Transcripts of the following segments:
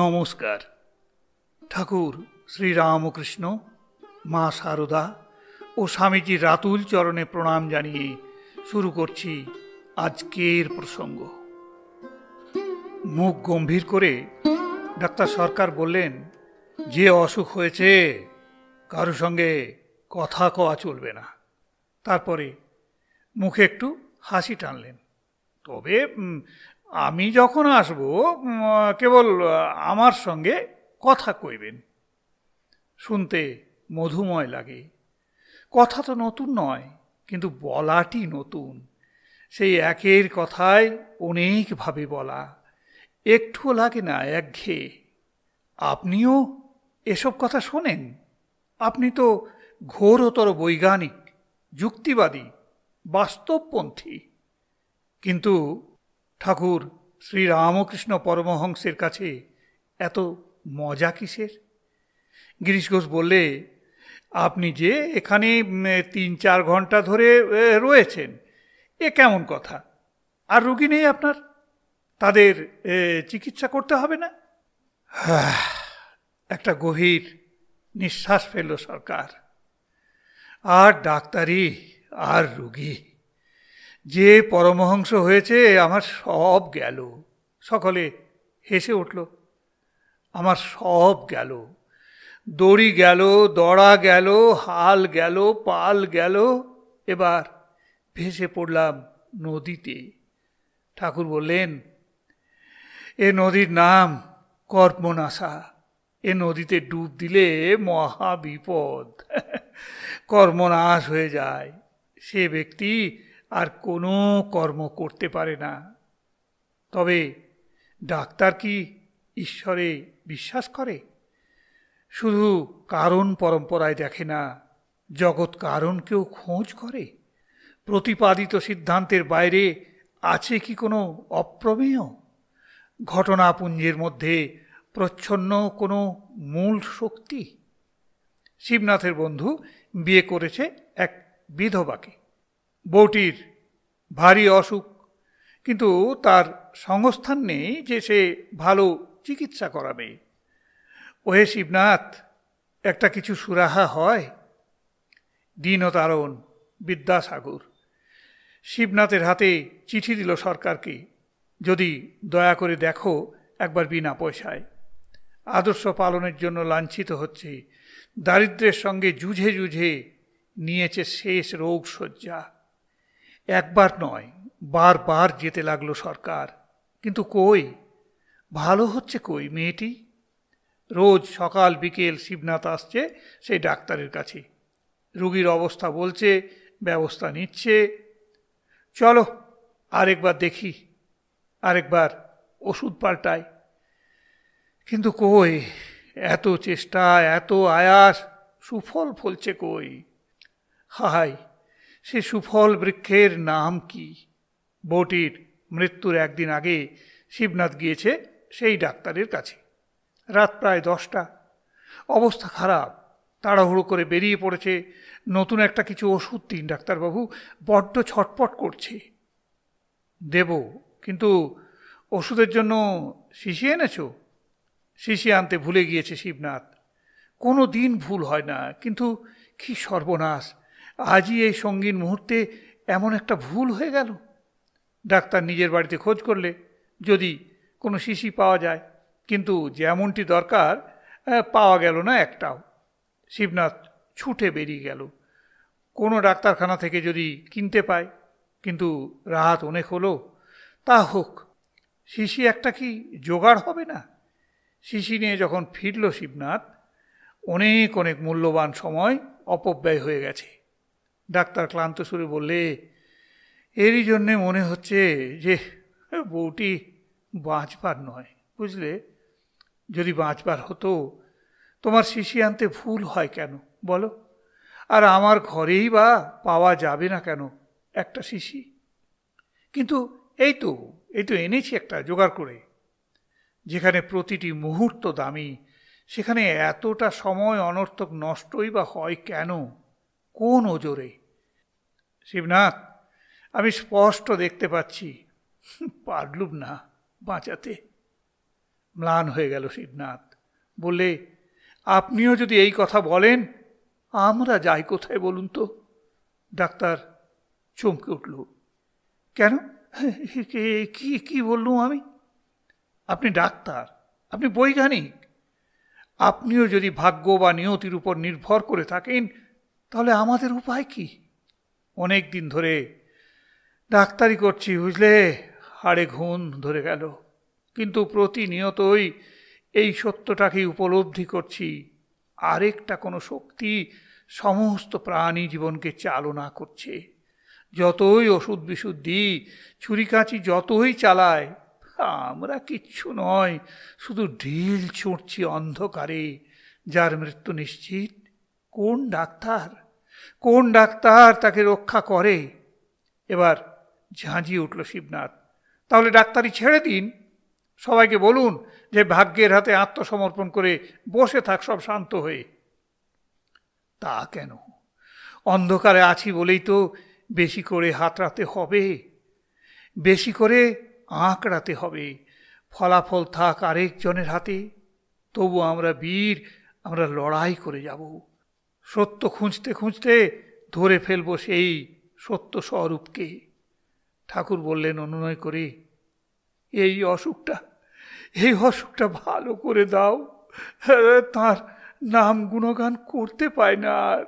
নমস্কার। ঠাকুর শ্রীরামকৃষ্ণ, মা শারদা ও স্বামীজি রাতুল চরণে প্রণাম জানিয়ে শুরু করছি আজকের প্রসঙ্গ। মুখ গম্ভীর করে ডাক্তার সরকার বললেন, যে অসুখ হয়েছে কারোর সঙ্গে কথা কওয়া চলবে না। তারপরে মুখে একটু হাসি টানলেন। তবে আমি যখন আসব কেবল আমার সঙ্গে কথা কইবেন। শুনতে মধুময় লাগে। কথা তো নতুন নয়, কিন্তু বলাটি নতুন। সেই একের কথায় অনেকভাবে বলা। একটুও লাগে না একঘেয়ে আপনিও এসব কথা শোনেন? আপনি তো ঘোরতর বৈজ্ঞানিক, যুক্তিবাদী, বাস্তবপন্থী। কিন্তু ঠাকুর শ্রীরামকৃষ্ণ পরমহংসের কাছে এত মজা কিসের? গিরিশ ঘোষ বললে আপনি যে এখানে তিন চার ঘণ্টা ধরে রয়েছেন এ কেমন কথা? আর রুগী নেই আপনার? তাদের চিকিৎসা করতে হবে না? হাহ, একটা গভীর নিঃশ্বাস ফেলল সরকার। আর ডাক্তারি আর রুগী। যে পরমহংস হয়েছে, আমার সব গেল। সকলে হেসে উঠল, আমার সব গেল। দড়ি গেল, দড়া গেল, হাল গেল, পাল গেল। এবার ভেসে পড়লাম নদীতে। ঠাকুর বললেন, এ নদীর নাম কর্মনাশা। এ নদীতে ডুব দিলে মহা বিপদ কর্মনাশ হয়ে যায়। সে ব্যক্তি আর কোনো কর্ম করতে পারে না। তবে ডাক্তার কি ঈশ্বরে বিশ্বাস করে? শুধু কারণ পরম্পরায় দেখে না, জগৎ কারণকেও খোঁজ করে? প্রতিপাদিত সিদ্ধান্তের বাইরে আছে কি কোনো অপ্রমেয়? ঘটনাপুঞ্জের মধ্যে প্রচ্ছন্ন কোনো মূল শক্তি? শিবনাথের বন্ধু বিয়ে করেছে এক বিধবাকে। বউটির ভারী অসুখ। কিন্তু তার সংস্থান নেই যে সে ভালো চিকিৎসা করাবে। ওহে শিবনাথ, একটা কিছু সুরাহা হয়? দীনতারণ বিদ্যাসাগর। শিবনাথের হাতে চিঠি দিল সরকারকে। যদি দয়া করে দেখো একবার বিনা পয়সায়। আদর্শ পালনের জন্য লাঞ্ছিত হচ্ছে। দারিদ্র্যের সঙ্গে জুঝে জুঝে নিয়েছে শেষ রোগ শয্যা একবার নয়, বারবার যেতে লাগল সরকার। কিন্তু কই? ভালো হচ্ছে কই মেয়েটি? রোজ সকাল বিকেল শিবনাথ আসছে সেই ডাক্তারের কাছে। রুগীর অবস্থা বলছে, ব্যবস্থা নিচ্ছে। চলো, আরেকবার দেখি, আরেকবার ওষুধ পাল্টাই। কিন্তু কই, এত চেষ্টা, এত আয়াস, সুফল ফলছে কই? হাই সে সুফল বৃক্ষের নাম কি? বউটির মৃত্যুর একদিন আগে শিবনাথ গিয়েছে সেই ডাক্তারের কাছে। রাত প্রায় দশটা। অবস্থা খারাপ। তাড়াহুড়ো করে বেরিয়ে পড়েছে। নতুন একটা কিছু ওষুধ দিন ডাক্তারবাবু বড্ড ছটপট করছে। দেব, কিন্তু ওষুধের জন্য শিশি এনেছো? শিশি আনতে ভুলে গিয়েছে শিবনাথ। কোনো দিন ভুল হয় না, কিন্তু কি সর্বনাশ। আজই এই সঙ্গীন মুহূর্তে এমন একটা ভুল হয়ে গেল। ডাক্তার নিজের বাড়িতে খোঁজ করলে যদি কোনো শিশি পাওয়া যায়, কিন্তু যেমনটি দরকার পাওয়া গেল না একটাও। শিবনাথ ছুটে বেরিয়ে গেল। কোনো ডাক্তারখানা থেকে যদি কিনতে পায়, কিন্তু রাহাত অনেক হলো, তা হোক, শিশি একটা কি জোগাড় হবে না? শিশি নিয়ে যখন ফিরল শিবনাথ, অনেক অনেক মূল্যবান সময় অপব্যয় হয়ে গেছে। ডাক্তার ক্লান্ত সুরে বললে, এরই জন্যে মনে হচ্ছে যে, বউটি বাঁচবার নয়। বুঝলে? যদি বাঁচবার হতো, তোমার শিশি আনতে ভুল হয় কেন, বলো? আর আমার ঘরেই বা পাওয়া যাবে না কেন একটা শিশি? কিন্তু এই তো এই তো এনেছি একটা জোগাড় করে। যেখানে প্রতিটি মুহূর্ত দামি, সেখানে এতটা সময় অনর্থক নষ্টই বা হয় কেন? কোন ওজোরে? শিবনাথ, আমি স্পষ্ট দেখতে পাচ্ছি, পারলুম না বাঁচাতে। ম্লান হয়ে গেল শিবনাথ, বললে, আপনিও যদি এই কথা বলেন, আমরা যাই কোথায় বলুন তো? ডাক্তার চমকে উঠল, কেন? কি কি বললুম আমি? আপনি ডাক্তার, আপনি বৈজ্ঞানিক। আপনিও যদি ভাগ্য বা নিয়তির উপর নির্ভর করে থাকেন, তাহলে আমাদের উপায় কি? অনেক দিন ধরে ডাক্তারি করছি, বুঝলে? হাড়ে ঘুণ ধরে গেল। কিন্তু প্রতিনিয়তই এই সত্যটাকে উপলব্ধি করছি। আরেকটা কোনো শক্তি সমস্ত প্রাণী জীবনকে চালনা করছে। যতই ওষুধ বিশুদ্ধ দিই ছুরিকাচি যতই চালায়, আমরা কিচ্ছু নয়, শুধু ঢিল ছুঁড়ছি অন্ধকারে, যার মৃত্যু নিশ্চিত কোন ডাক্তার? কোন ডাক্তার তাকে রক্ষা করে? এবার ঝাঁঝিয়ে উঠল শিবনাথ। তাহলে ডাক্তারি ছেড়ে দিন। সবাইকে বলুন যে ভাগ্যের হাতে আত্মসমর্পণ করে বসে থাক সব শান্ত হয়ে। তা কেন? অন্ধকারে আছি বলেই তো বেশি করে হাতড়াতে হবে। বেশি করে আঁকড়াতে হবে। ফলাফল থাক আরেকজনের হাতে। তবু আমরা বীর, আমরা লড়াই করে যাব। সত্য খুঁজতে খুঁজতে ধরে ফেলব সেই সত্য স্বরূপকে। ঠাকুর বললেন, অনুনয় করে। এই অসুখটা এই অসুখটা ভালো করে দাও। তার নাম গুণগান করতে পায় না আর।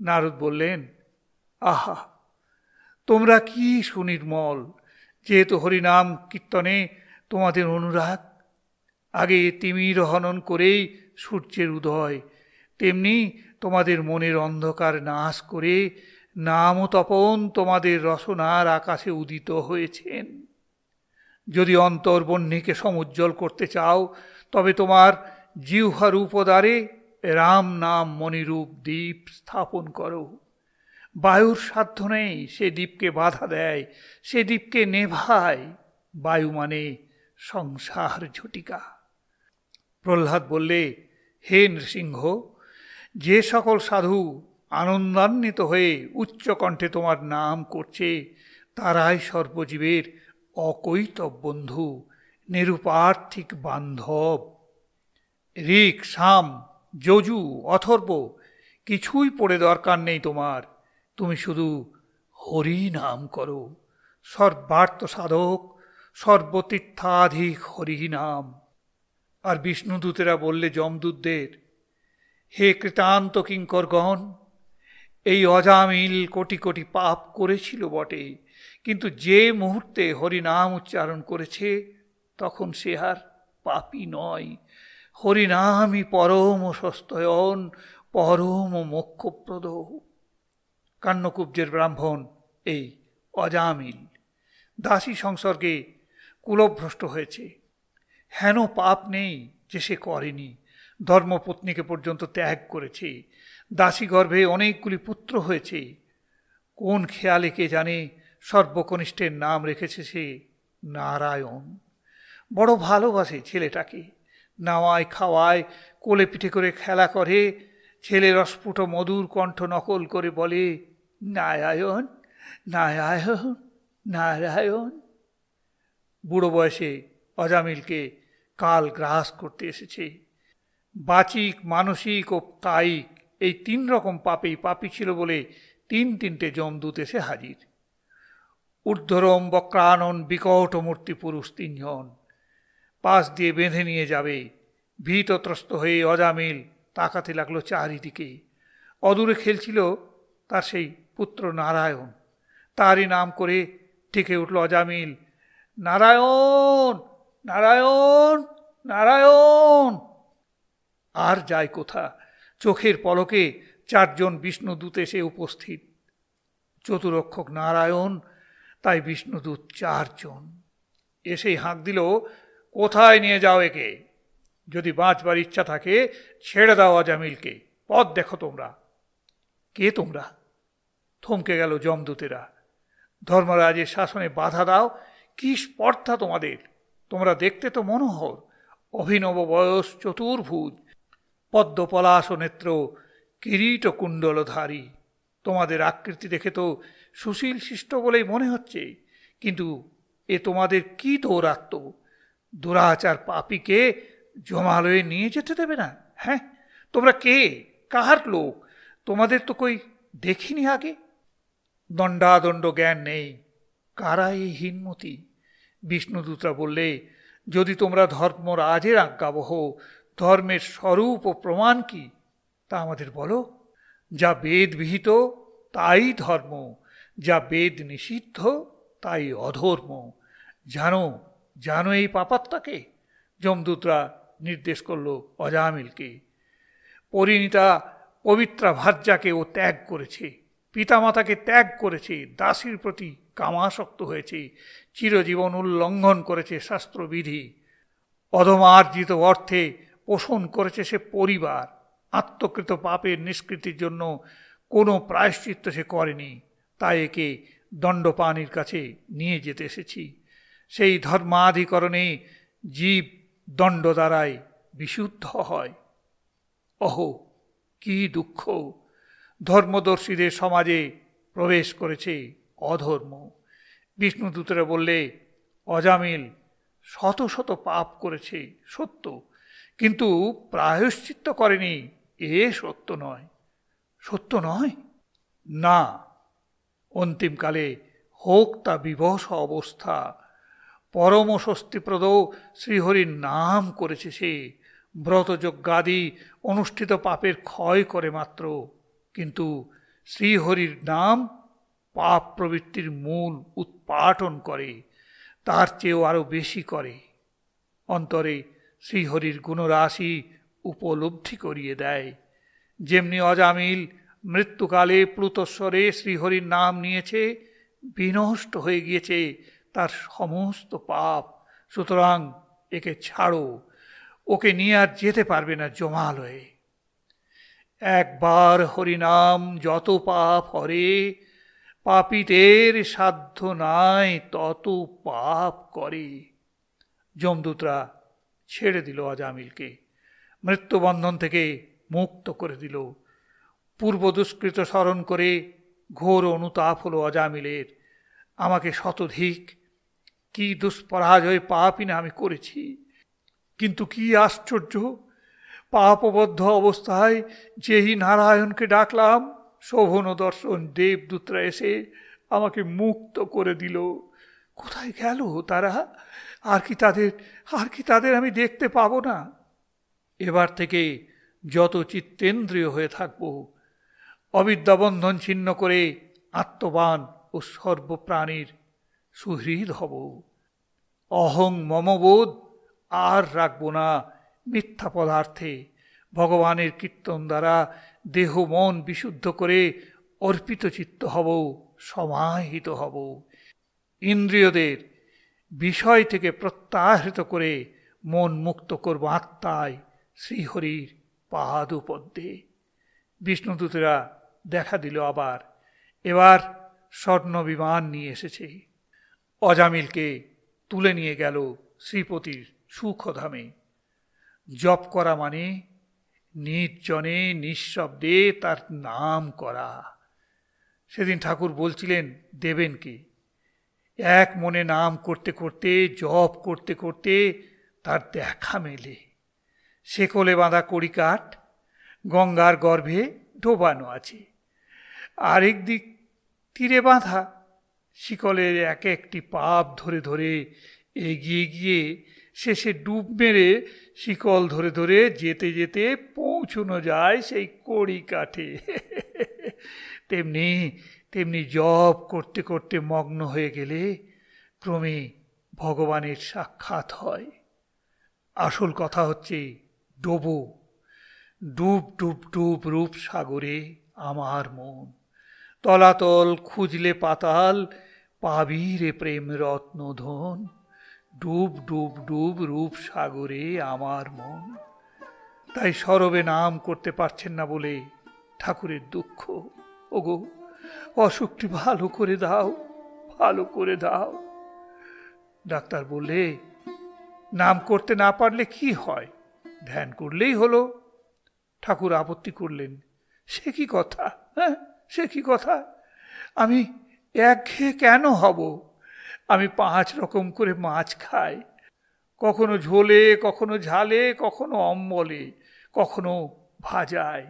নারদ বললেন, আহা, তোমরা কি সুনির্মল, যেহেতু হরিনাম কীর্তনে তোমাদের অনুরাগ, আগে তিমির হনন করেই সূর্যের উদয় তেমনি তোমাদের মনের অন্ধকার নাশ করে নাম তপন তোমাদের রসনার আকাশে উদিত হয়েছেন। যদি অন্তর্বহ্নিকে সমুজ্জ্বল করতে চাও, তবে তোমার জিহ্বার উপদারে রাম নাম মণিরূপ দ্বীপ স্থাপন করো। বায়ুর সাধ্য নেই সে দ্বীপকে বাধা দেয়, সে দ্বীপকে নেভায়। বায়ু মানে সংসার ঝটিকা। প্রহ্লাদ বললে, হে নৃসিংহ যে সকল সাধু আনন্দান্বিত হয়ে উচ্চকণ্ঠে তোমার নাম করছে, তারাই সর্বজীবের অকৈতব বন্ধু, নিরুপার্থিক বান্ধব। ঋক, সাম, যজু, অথর্ব, কিছুই পড়ে দরকার নেই তোমার। তুমি শুধু হরি নাম করো। সর্বার্থ সাধক, সর্বতীর্থাধিক হরি নাম আর বিষ্ণুদূতেরা বললে, যমদূতদের হে কৃতান্ত কিঙ্করগণ, এই অজামিল কোটি কোটি পাপ করেছিল বটে, কিন্তু যে মুহূর্তে হরিনাম উচ্চারণ করেছে, তখন সে আর পাপই নয়। হরিনামই পরম সস্তয়ন পরম মোক্ষপ্রদ। কান্নকুব্জের ব্রাহ্মণ, এই অজামিল। দাসী সংসর্গে কুলভ্রষ্ট হয়েছে। হেন পাপ নেই যে সে করেনি। ধর্মপত্নীকে পর্যন্ত ত্যাগ করেছে। দাসী গর্ভে অনেকগুলি পুত্র হয়েছে। কোন খেয়ালে কে জানে সর্বকনিষ্ঠের নাম রেখেছে সে নারায়ণ। বড় ভালোবাসে ছেলেটাকে। নাওয়ায় খাওয়ায়, কোলে পিঠে করে খেলা করে। ছেলের অস্ফুট মধুর কণ্ঠ নকল করে বলে, নারায়ণ নারায়ণ নারায়ণ। বুড়ো বয়সে অজামিলকে কাল গ্রাস করতে এসেছে। বাচিক, মানসিক ও কায়িক এই তিন রকম পাপেই পাপি ছিল বলে তিন তিনটে যমদূত এসে হাজির। ঊর্ধ্বরম, বক্রানন, বিকট মূর্তি পুরুষ তিনজন। পাশ দিয়ে বেঁধে নিয়ে যাবে। ভীতত্রস্ত হয়ে অজামিল তাকাতে লাগল চারিদিকে। অদূরে খেলছিল তার সেই পুত্র নারায়ণ। তারই নাম করে ঠেকে উঠল অজামিল, নারায়ণ! নারায়ণ! নারায়ণ! আর যায় কোথা? চোখের পলকে চারজন বিষ্ণুদূত এসে উপস্থিত। চতুরক্ষক নারায়ণ, তাই বিষ্ণুদূত চারজন। এসেই হাঁক দিল, কোথায় নিয়ে যাও একে? যদি বাঁচবার ইচ্ছা থাকে, ছেড়ে দাও অজামিলকে পথ দেখো তোমরা। কে তোমরা? থমকে গেল যমদূতেরা। ধর্মরাজের শাসনে বাধা দাও। কি স্পর্ধা তোমাদের? তোমরা দেখতে তো মনোহর। অভিনব বয়স, চতুর্ভুজ। পদ্ম পলাশ নেত্র কিরীট কুণ্ডলধারী তোমাদের আকৃতি দেখে তো সুশীল শিষ্ট বলেই মনে হচ্ছে, কিন্তু এ তোমাদের কি দৌরাত্ম? দুরাচার পাপিকে জমালয়ে নিয়ে যেতে দেবে না হ্যাঁ? তোমরা কে? কাহার লোক? তোমাদের তো কই দেখিনি আগে? দণ্ডাদণ্ড জ্ঞান নেই, কারা এই হীনমতি? বিষ্ণুদূতরা বললে, যদি তোমরা ধর্মরাজের আজ্ঞাবহ ধর্মের স্বরূপ ও প্রমাণ কি? তা আমাদের বলো। যা বেদ বিহিত, তাই ধর্ম। যা বেদ নিষিদ্ধ, তাই অধর্ম। জানো জানো এই পাপাত্মাকে? যমদূতরা নির্দেশ করল অজামিলকে। পরিণীতা পবিত্রা ভার্যাকে ও ত্যাগ করেছে। পিতামাতাকে ত্যাগ করেছে। দাসীর প্রতি কামাসক্ত হয়েছে। চিরজীবন উল্লঙ্ঘন করেছে শাস্ত্রবিধি। অধমার্জিত অর্থে পোষণ করেছে সে পরিবার। আত্মকৃত পাপের নিষ্কৃতির জন্য কোনো প্রায়শ্চিত্ত সে করেনি। তাই একে দণ্ডপানির কাছে নিয়ে যেতে এসেছি। সেই ধর্মাধিকরণে জীব দণ্ড দ্বারাই বিশুদ্ধ হয়। অহো, কি দুঃখ! ধর্মদর্শীদের সমাজে প্রবেশ করেছে অধর্ম। বিষ্ণুদূতরা বললে, অজামিল, শত শত পাপ করেছে, সত্য। কিন্তু প্রায়শ্চিত্ত করেনি, এ সত্য নয়। সত্য নয়? না। অন্তিমকালে হোক তা বিবশ অবস্থা। পরম স্বস্তিপ্রদ শ্রীহরির নাম করেছে সে। ব্রতযজ্ঞাদি অনুষ্ঠিত পাপের ক্ষয় করে মাত্র। কিন্তু শ্রীহরির নাম পাপ প্রবৃত্তির মূল উৎপাটন করে, তার চেয়েও আরও বেশি করে। অন্তরে শ্রীহরির গুণরাশি উপলব্ধি করিয়ে দেয়। যেমনি অজামিল মৃত্যুকালে প্লুতস্বরে শ্রীহরির নাম নিয়েছে, বিনষ্ট হয়ে গিয়েছে তার সমস্ত পাপ। সুতরাং একে ছাড়ো, ওকে নিয়ে আর যেতে পারবে না জমালয়ে। একবার হরিনাম যত পাপ হরে পাপিতের সাধ্য নাই তত পাপ করে। যমদূতরা ছেড়ে দিল অজামিলকে মৃত্যুবন্ধন থেকে মুক্ত করে দিল। পূর্ব দুষ্কৃত স্মরণ করে ঘোর অনুতাপ হলো অজামিলের আমাকে শতধিক, কি দুষ্পরাজয় পাপই না আমি করেছি। কিন্তু কি আশ্চর্য, পাপবদ্ধ অবস্থায় যেই নারায়ণকে ডাকলাম, শোভন দর্শন দেবদূতরা এসে আমাকে মুক্ত করে দিল। কোথায় গেল তারা? আর কি তাদের, আর কি তাদের আমি দেখতে পাবো না? এবার থেকে যত চিত্তেন্দ্রিয় হয়ে থাকব, অবিদ্যাবন্ধন ছিন্ন করে আত্মবান ও সর্বপ্রাণীর সুহৃদ হব। অহং মমবোধ আর রাখব না মিথ্যা পদার্থে। ভগবানের কীর্তন দ্বারা দেহ মন বিশুদ্ধ করে অর্পিত চিত্ত হব, সমাহিত হব। ইন্দ্রিয়দের বিষয় থেকে প্রত্যাহৃত করে মন মুক্ত করব আত্মায় শ্রীহরির পাদপদ্মে। বিষ্ণুদূতেরা দেখা দিল আবার। এবার স্বর্ণ বিমান নিয়ে এসেছে। অজামিলকে তুলে নিয়ে গেল শ্রীপতির সুখধামে। জপ করা মানে নির্জনে নিঃশব্দে তার নাম করা। সেদিন ঠাকুর বলছিলেন দেবেন কি এক মনে নাম করতে করতে, জপ করতে করতে তার দেখা মেলে। শেকলে বাঁধা কড়িকাঠ গঙ্গার গর্ভে ডোবানো আছে। আরেক দিক তীরে বাঁধা, শিকলের এক একটি পাপ ধরে ধরে এগিয়ে গিয়ে শেষে ডুব মেরে শিকল ধরে ধরে যেতে যেতে পৌঁছনো যায় সেই কড়ি কাঠে। তেমনি তেমনি জপ করতে করতে মগ্ন হয়ে গেলে ক্রমে ভগবানের সাক্ষাৎ হয়। আসল কথা হচ্ছে, ডোবো। ডুব ডুব ডুব রূপ সাগরে আমার মন। তলাতল খুঁজলে পাতাল পাবি রে প্রেম রত্নধন ডুব ডুব ডুব রূপ সাগরে আমার মন। তাই সরবে নাম করতে পারছেন না বলে ঠাকুরের দুঃখ। ওগো। অসুখটি ভালো করে দাও, ভালো করে দাও। ডাক্তার বললে, নাম করতে না পারলে কি হয়? ধ্যান করলেই হলো। ঠাকুর আপত্তি করলেন, সে কি কথা? হ্যাঁ সে কি কথা? আমি একঘেয়ে কেন হব? আমি পাঁচ রকম করে মাছ খাই। কখনো ঝোলে, কখনো ঝালে, কখনো অম্বলে, কখনো ভাজায়।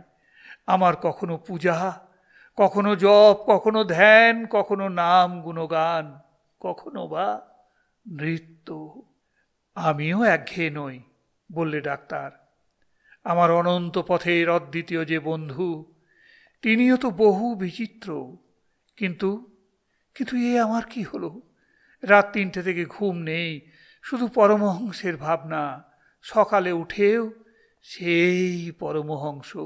আমার কখনো পূজা কখনো জপ, কখনো ধ্যান, কখনো নাম, গুণগান, কখনো বা নৃত্য। আমিও একঘেয়ে নই, বললে ডাক্তার। আমার অনন্ত পথের অদ্বিতীয় যে বন্ধু, তিনিও তো বহু বিচিত্র। কিন্তু কিন্তু এ আমার কি হলো? রাত তিনটে থেকে ঘুম নেই, শুধু পরমহংসের ভাবনা। সকালে উঠেও সেই পরমহংস।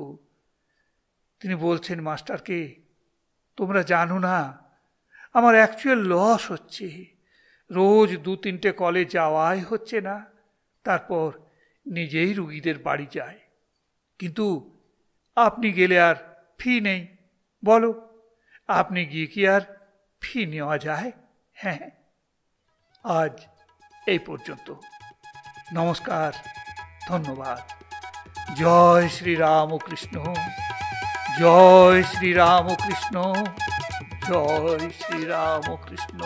তিনি বলছেন, মাস্টারকে তোমরা জানো না, আমার অ্যাকচুয়াল লস হচ্ছে। রোজ দু তিনটে কলে যাওয়াই হচ্ছে না, তারপর নিজেই রুগীদের বাড়ি যায়। কিন্তু আপনি গেলে আর ফি নেই, বলো, আপনি গিয়ে কি আর ফি নেওয়া যায়? হ্যাঁ আজ এই পর্যন্ত। নমস্কার, ধন্যবাদ। জয় শ্রী রামকৃষ্ণ জয় শ্রী রামকৃষ্ণ জয় শ্রী রামকৃষ্ণ